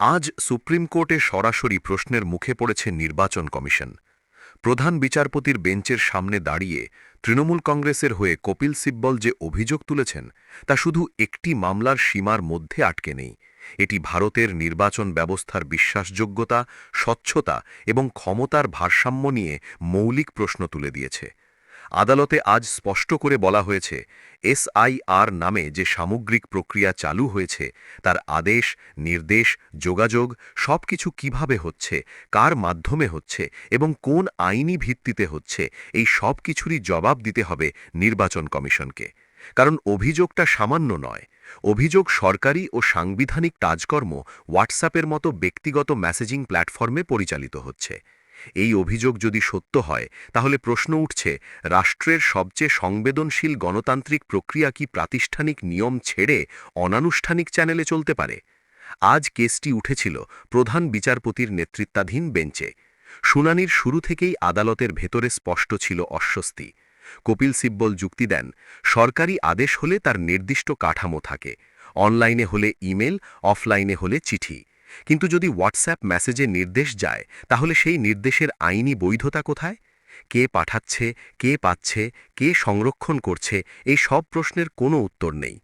আজ সুপ্রিম কোর্টে সরাসরি প্রশ্নের মুখে পড়েছে নির্বাচন কমিশন। প্রধান বিচারপতির বেঞ্চের সামনে দাঁড়িয়ে তৃণমূল কংগ্রেসের হয়ে কপিল সিব্বল যে অভিযোগ তুলেছেন, তা শুধু একটি মামলার সীমার মধ্যে আটকে নেই। এটি ভারতের নির্বাচন ব্যবস্থার বিশ্বাসযোগ্যতা, স্বচ্ছতা এবং ক্ষমতার ভারসাম্য নিয়ে মৌলিক প্রশ্ন তুলে দিয়েছে। আদালতে আজ স্পষ্ট করে বলা হয়েছে, এসআইআর নামে যে সামগ্রিক প্রক্রিয়া চালু হয়েছে, তার আদেশ, নির্দেশ, যোগাযোগ, সবকিছু কীভাবে হচ্ছে, কার মাধ্যমে হচ্ছে এবং কোন আইনি ভিত্তিতে হচ্ছে, এই সব কিছুরই জবাব দিতে হবে নির্বাচন কমিশনকে। কারণ অভিযোগটা সামান্য নয়। অভিযোগ সরকারি ও সাংবিধানিক কাজকর্ম হোয়াটসঅ্যাপের মতো ব্যক্তিগত মেসেজিং প্ল্যাটফর্মে পরিচালিত হচ্ছে। এই অভিযোগ যদি সত্য হয়, তাহলে প্রশ্ন উঠছে, রাষ্ট্রের সবচেয়ে সংবেদনশীল গণতান্ত্রিক প্রক্রিয়া কি প্রাতিষ্ঠানিক নিয়ম ছেড়ে অনানুষ্ঠানিক চ্যানেলে চলতে পারে? আজ কেসটি উঠেছিল প্রধান বিচারপতির নেতৃত্বাধীন বেঞ্চে। শুনানির শুরু থেকেই আদালতের ভেতরে স্পষ্ট ছিল অস্বস্তি। কপিল সিব্বল যুক্তি দেন, সরকারি আদেশ হলে তার নির্দিষ্ট কাঠামো থাকে। অনলাইনে হলে ইমেল, অফলাইনে হলে চিঠি। কিন্তু যদি হোয়াটসঅ্যাপ মেসেজে নির্দেশ যায়, তাহলে সেই নির্দেশের আইনি বৈধতা কোথায়? কে পাঠাচ্ছে, কে পাচ্ছে, কে সংরক্ষণ করছে, এই সব প্রশ্নের কোনো উত্তর নেই।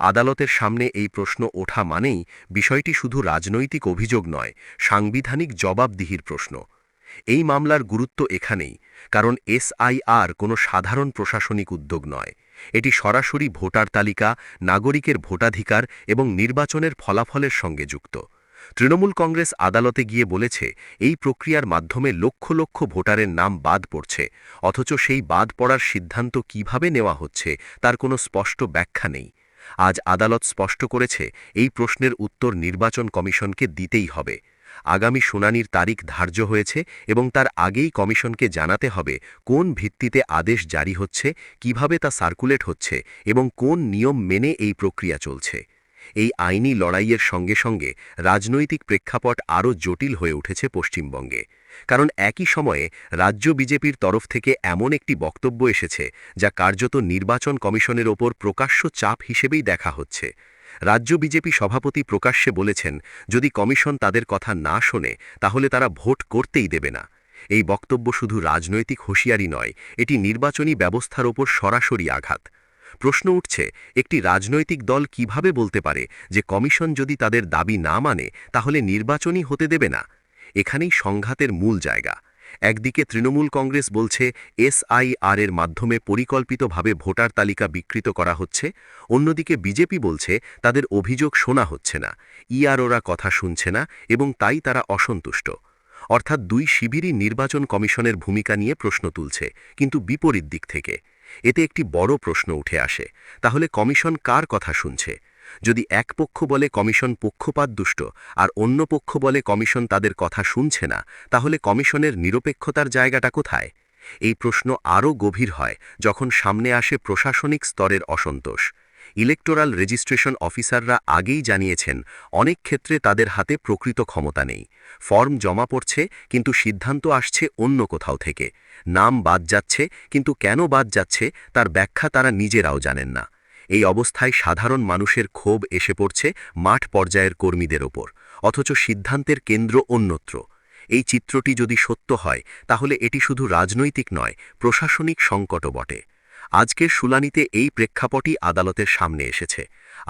আদালতের সামনে এই প্রশ্ন ওঠা মানেই বিষয়টি শুধু রাজনৈতিক অভিযোগ নয়, সাংবিধানিক জবাবদিহির প্রশ্ন। এই মামলার গুরুত্ব এখানেই, কারণ এসআইআর কোনো সাধারণ প্রশাসনিক উদ্যোগ নয়। এটি সরাসরি ভোটার তালিকা, নাগরিকের ভোটাধিকার এবং নির্বাচনের ফলাফলের সঙ্গে যুক্ত। তৃণমূল কংগ্রেস আদালতে গিয়ে বলেছে, এই প্রক্রিয়ার মাধ্যমে লক্ষ লক্ষ ভোটারের নাম বাদ পড়ছে, অথচ সেই বাদ পড়ার সিদ্ধান্ত কীভাবে নেওয়া হচ্ছে তার কোনো স্পষ্ট ব্যাখ্যা নেই। আজ আদালত স্পষ্ট করেছে, এই প্রশ্নের উত্তর নির্বাচন কমিশনকে দিতেই হবে। আগামী শুনানির তারিখ ধার্য হয়েছে এবং তার আগেই কমিশনকে জানাতে হবে কোন ভিত্তিতে আদেশ জারি হচ্ছে, কীভাবে তা সার্কুলেট হচ্ছে এবং কোন নিয়ম মেনে এই প্রক্রিয়া চলছে। এই আইনি লড়াইয়ের সঙ্গে সঙ্গে রাজনৈতিক প্রেক্ষাপট আরও জটিল হয়ে উঠেছে পশ্চিমবঙ্গে। কারণ একই সময়ে রাজ্য বিজেপির তরফ থেকে এমন একটি বক্তব্য এসেছে, যা কার্যত নির্বাচন কমিশনের ওপর প্রকাশ্য চাপ হিসেবেই দেখা হচ্ছে। রাজ্য বিজেপি সভাপতি প্রকাশ্যে বলেছেন, যদি কমিশন তাদের কথা না শোনে, তাহলে তারা ভোট করতেই দেবে না। এই বক্তব্য শুধু রাজনৈতিক হুঁশিয়ারি নয়, এটি নির্বাচনী ব্যবস্থার ওপর সরাসরি আঘাত। প্রশ্ন উঠছে, একটি রাজনৈতিক দল কীভাবে বলতে পারে যে কমিশন যদি তাদের দাবি না মানে তাহলে নির্বাচনই হতে দেবে না? এখানেই সংঘাতের মূল জায়গা। একদিকে তৃণমূল কংগ্রেস বলছে, এসআইআর এর মাধ্যমে পরিকল্পিতভাবে ভোটার তালিকা বিকৃত করা হচ্ছে। অন্যদিকে বিজেপি বলছে, তাদের অভিযোগ শোনা হচ্ছে না। ইআরওরা কথা শুনছে না এবং তাই তারা অসন্তুষ্ট। অর্থাৎ দুই শিবিরই নির্বাচন কমিশনের ভূমিকা নিয়ে প্রশ্ন তুলছে, কিন্তু বিপরীত দিক থেকে। এতে একটি বড় প্রশ্ন উঠে আসে, তাহলে কমিশন কার কথা শুনছে? যদি এক পক্ষ বলে কমিশন পক্ষপাত দুষ্ট, আর অন্য পক্ষ বলে কমিশন তাদের কথা শুনছে না, তাহলে কমিশনের নিরপেক্ষতার জায়গাটা কোথায়? এই প্রশ্ন আরও গভীর হয় যখন সামনে আসে প্রশাসনিক স্তরের অসন্তোষ। ইলেকটোরাল রেজিস্ট্রেশন অফিসাররা আগেই জানিয়েছেন, অনেক ক্ষেত্রে তাদের হাতে প্রকৃত ক্ষমতা নেই। ফর্ম জমা পড়ছে, কিন্তু সিদ্ধান্ত আসছে অন্য কোথাও থেকে। নাম বাদ যাচ্ছে, কিন্তু কেন বাদ যাচ্ছে, তার ব্যাখ্যা তারা নিজেরাও জানেন না। এই অবস্থায় সাধারণ মানুষের ক্ষোভ এসে পড়ছে মাঠ পর্যায়ের কর্মীদের ওপর, অথচ সিদ্ধান্তের কেন্দ্র অন্যত্র। এই চিত্রটি যদি সত্য হয়, তাহলে এটি শুধু রাজনৈতিক নয়, প্রশাসনিক সংকটও বটে। আজকের শুনানিতে এই প্রেক্ষাপটই আদালতের সামনে এসেছে।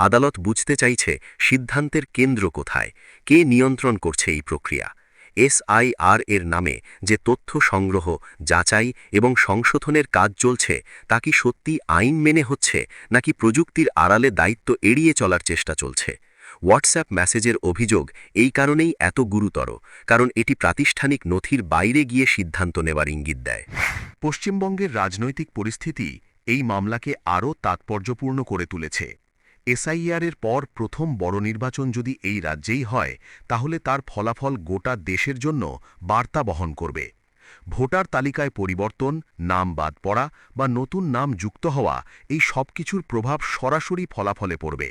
আদালত বুঝতে চাইছে সিদ্ধান্তের কেন্দ্র কোথায়, কে নিয়ন্ত্রণ করছে এই প্রক্রিয়া। এসআইআর এর নামে যে তথ্য সংগ্রহ, যাচাই এবং সংশোধনের কাজ চলছে, তা কি সত্যি আইন মেনে হচ্ছে, নাকি প্রযুক্তির আড়ালে দায়িত্ব এড়িয়ে চলার চেষ্টা চলছে? হোয়াটসঅ্যাপ মেসেজের অভিযোগ এই কারণেই এত গুরুতর, কারণ এটি প্রাতিষ্ঠানিক নথির বাইরে গিয়ে সিদ্ধান্ত নেবার ইঙ্গিত দেয়। পশ্চিমবঙ্গের রাজনৈতিক পরিস্থিতি এই মামলাকে আরও তাৎপর্যপূর্ণ করে তুলেছে। এসআইআরের পর প্রথম বড় নির্বাচন যদি এই রাজ্যেই হয়, তাহলে তার ফলাফল গোটা দেশের জন্য বার্তা বহন করবে। ভোটার তালিকায় পরিবর্তন, নাম বাদ পড়া বা নতুন নাম যুক্ত হওয়া এই সব কিছুর প্রভাব সরাসরি ফলাফলে পড়বে।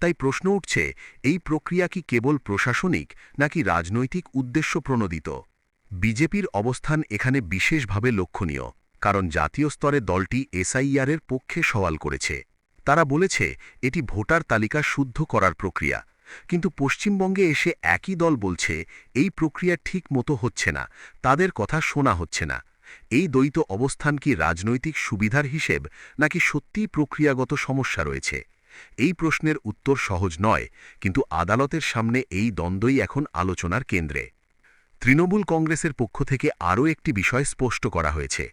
তাই প্রশ্ন উঠছে, এই প্রক্রিয়া কি কেবল প্রশাসনিক নাকি রাজনৈতিক উদ্দেশ্য প্রণোদিত? বিজেপির অবস্থান এখানে বিশেষভাবে লক্ষণীয়। কারণ জাতীয় স্তরে দলটি এসআইআরের পক্ষে সওয়াল করেছে। তারা বলেছে, এটি ভোটার তালিকা শুদ্ধ করার প্রক্রিয়া। কিন্তু পশ্চিমবঙ্গে এসে একই দল বলছে, এই প্রক্রিয়া ঠিক মতো হচ্ছে না, তাদের কথা শোনা হচ্ছে না। এই দ্বৈত অবস্থান কি রাজনৈতিক সুবিধার হিসেব, নাকি সত্যিই প্রক্রিয়াগত সমস্যা রয়েছে? এই প্রশ্নের উত্তর সহজ নয়, কিন্তু আদালতের সামনে এই দ্বন্দ্বই এখন আলোচনার কেন্দ্রে। তৃণমূল কংগ্রেসের পক্ষ থেকে আরও একটি বিষয় স্পষ্ট করা হয়েছে।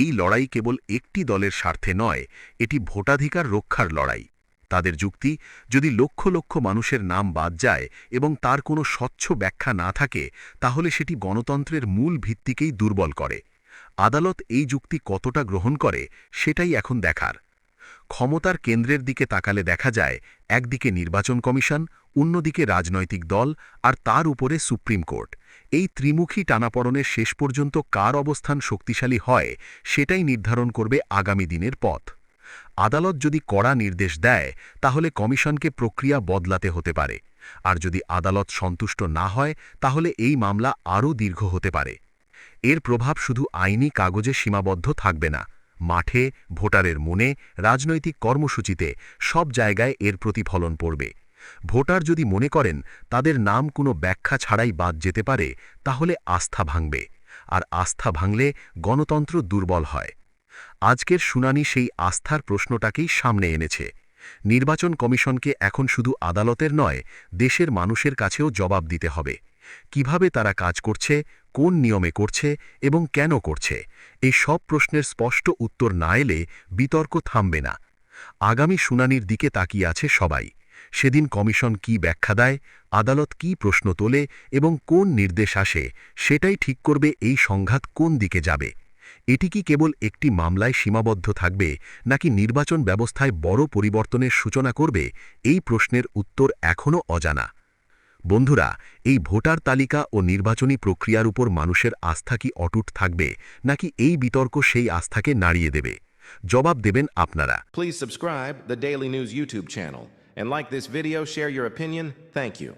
এই লড়াই কেবল একটি দলের স্বার্থে নয়, এটি ভোটাধিকার রক্ষার লড়াই। তাদের যুক্তি, যদি লক্ষ লক্ষ মানুষের নাম বাদ যায় এবং তার কোনো স্বচ্ছ ব্যাখ্যা না থাকে, তাহলে সেটি গণতন্ত্রের মূল ভিত্তিকেই দুর্বল করে। আদালত এই যুক্তি কতটা গ্রহণ করে, সেটাই এখন দেখার। ক্ষমতার কেন্দ্রের দিকে তাকালে দেখা যায়, একদিকে নির্বাচন কমিশন, অন্যদিকে রাজনৈতিক দল, আর তার উপরে সুপ্রিম কোর্ট। এই ত্রিমুখী টানাপড়নের শেষ পর্যন্ত কার অবস্থান শক্তিশালী হয়, সেটাই নির্ধারণ করবে আগামী দিনের পথ। আদালত যদি কড়া নির্দেশ দেয়, তাহলে কমিশনকে প্রক্রিয়া বদলাতে হতে পারে। আর যদি আদালত সন্তুষ্ট না হয়, তাহলে এই মামলা আরও দীর্ঘ হতে পারে। এর প্রভাব শুধু আইনি কাগজে সীমাবদ্ধ থাকবে না। মাঠে, ভোটারের মনে, রাজনৈতিক কর্মসূচিতে সব জায়গায় এর প্রতিফলন পড়বে। ভোটার যদি মনে করেন তাদের নাম কোনো ব্যাখ্যা ছাড়াই বাদ যেতে পারে, তাহলে আস্থা ভাঙবে। আর আস্থা ভাঙলে গণতন্ত্র দুর্বল হয়। আজকের শুনানি সেই আস্থার প্রশ্নটাকেই সামনে এনেছে। নির্বাচন কমিশনকে এখন শুধু আদালতের নয়, দেশের মানুষের কাছেও জবাব দিতে হবে। কীভাবে তারা কাজ করছে, কোন নিয়মে করছে এবং কেন করছে, এই সব প্রশ্নের স্পষ্ট উত্তর না এলে বিতর্ক থামবে না। আগামী শুনানির দিকে তাকিয়ে আছে সবাই। সেদিন কমিশন কি ব্যাখ্যা দেয়, আদালত কি প্রশ্ন তোলে এবং কোন নির্দেশ আসে, সেটাই ঠিক করবে এই সংঘাত কোন দিকে যাবে। এটি কি কেবল একটি মামলায় সীমাবদ্ধ থাকবে, নাকি নির্বাচন ব্যবস্থায় বড় পরিবর্তনের সূচনা করবে, এই প্রশ্নের উত্তর এখনও অজানা। বন্ধুরা, এই ভোটার তালিকা ও নির্বাচনী প্রক্রিয়ার উপর মানুষের আস্থা কি অটুট থাকবে, নাকি এই বিতর্ক সেই আস্থাকে নাড়িয়ে দেবে? জবাব দেবেন আপনারা। Please subscribe the Daily News YouTube channel. And like this video, share your opinion. Thank you.